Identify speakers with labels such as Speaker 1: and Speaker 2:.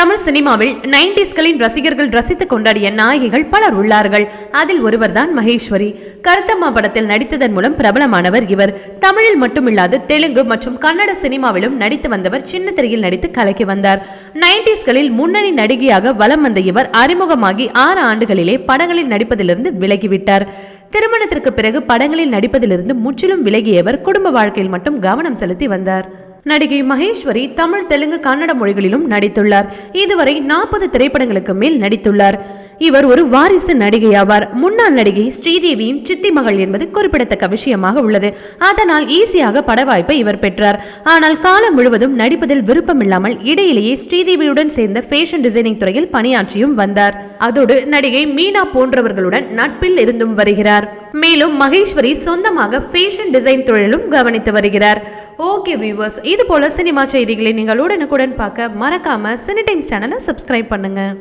Speaker 1: தமிழ் சினிமாவில் நைன்டிஸ்களின் ரசிகர்கள் ரசித்து கொண்டாடிய நாயகிகள் பலர் உள்ளார்கள். அதில் ஒருவர்தான் மகேஸ்வரி. கருத்தம்மா படத்தில் நடித்ததன் மூலம் பிரபலமானவர் இவர். தமிழில் மட்டுமில்லாது தெலுங்கு மற்றும் கன்னட சினிமாவிலும் நடித்து வந்தவர் சின்ன திரையில் நடித்து கலக்கி வந்தார். நைன்டிஸ்களில் முன்னணி நடிகையாக வலம் வந்த இவர் அறிமுகமாகி ஆறு ஆண்டுகளிலே படங்களில் நடிப்பதிலிருந்து விலகிவிட்டார். திருமணத்திற்கு பிறகு படங்களில் நடிப்பதிலிருந்து முற்றிலும் விலகியவர் குடும்ப வாழ்க்கையில் மட்டும் கவனம் செலுத்தி வந்தார். நடிகை மகேஸ்வரி தமிழ் தெலுங்கு கன்னட மொழிகளிலும் நடித்துள்ளார். இதுவரை நாற்பது திரைப்படங்களுக்கு மேல் நடித்துள்ளார். இவர் ஒரு வாரிசு நடிகையாவார். முன்னாள் நடிகை ஸ்ரீதேவியின் சித்தி மகள் என்பது குறிப்பிடத்தக்க விஷயமாக உள்ளது. அதனால் ஈஸியாக பட வாய்ப்பை இவர் பெற்றார். ஆனால் காலம் முழுவதும் நடிப்பதில் விருப்பமில்லாமல் இடையிலேயே ஸ்ரீதேவியுடன் சேர்ந்த ஃபேஷன் டிசைனிங் துறையில் பணியாற்றியும் வந்தார். அதோடு நடிகை மீனா போன்றவர்களுடன் நட்பில் இருந்தும் வருகிறார். மேலும் மகேஸ்வரி சொந்தமாக ஃபேஷன் டிசைன் தொழிலும் கவனித்து வருகிறார். ஓகே வியூவர்ஸ் இது போல சினிமா செய்திகளை நீங்கள் உடனுக்குடன் பார்க்க மறக்காம சினி டைம்ஸ் சேனலை சப்ஸ்கிரைப் பண்ணுங்க.